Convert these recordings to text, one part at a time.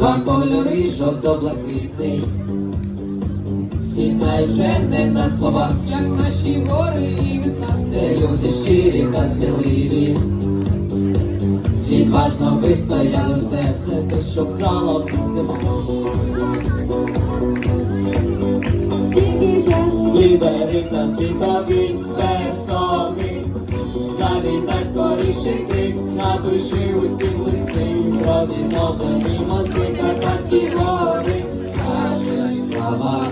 два кольори жовто-блакитний. Всі знають вже не на словах, як наші гори і весна. де люди щирі та сміливі. Відважно вистояли все, все те, що вкрала зима. Лідери та світові персони. Завітай скоріше ти, напиши усім листи про відновлені мости Карпатські гори. Скажеш слава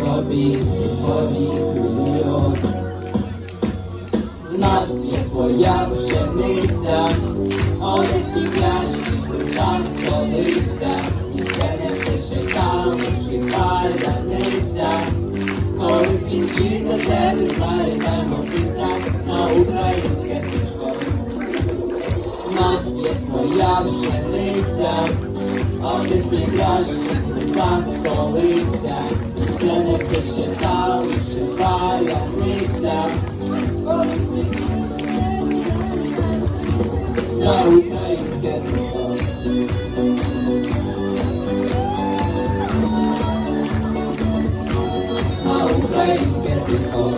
тобі мільйон. В нас є своя пшениця, одеські крута столиця, і це не все і паляниця. Коли скінчиться ти залітаємо птиця на українське тиско. В нас є своя пшениця, а одеські пляші, крута столиця, це не все ще калуш і паляниця. На українське тиско. на українське тиско.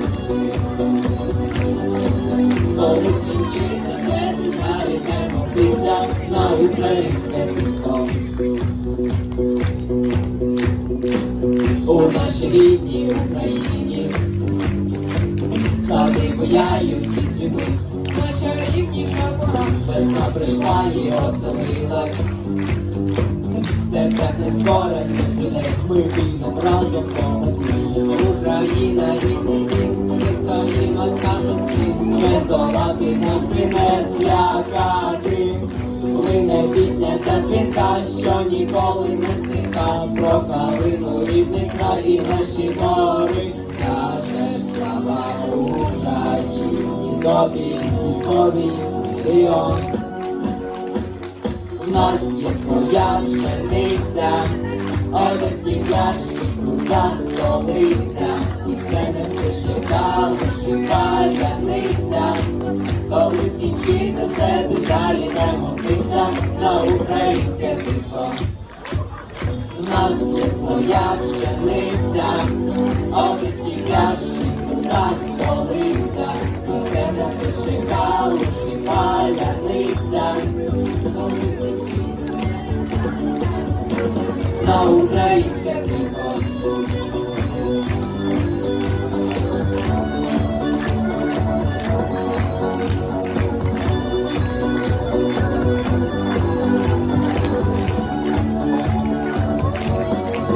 Коли скінчиться все, птиця на українське тиско. У нашій рідній Україні сади буяють і цвітуть. Найчарівніша пора. Весна прийшла і оселилась. В серцях нескорених людей ми підемо разом по меті. Україна рідний дім, ніхто їм всім. Не здолати нас і не злякати. Пісня ця дзвінка, що ніколи не стиха. Про калину рідний край і наші гори. Каже слава Україні, тобі повість мільйон. У нас є своя пшениця, одеський пляші, крута столиця, і це не все ще калуш і паляниця. Коли скінчиться все, ти залітаємо птиця на українське тиско. У нас є своя пшениця, одеські пляші, крута столиця, і це не все ще калуш і паляниця. На українське тиско.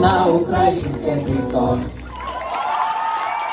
На українське тиско.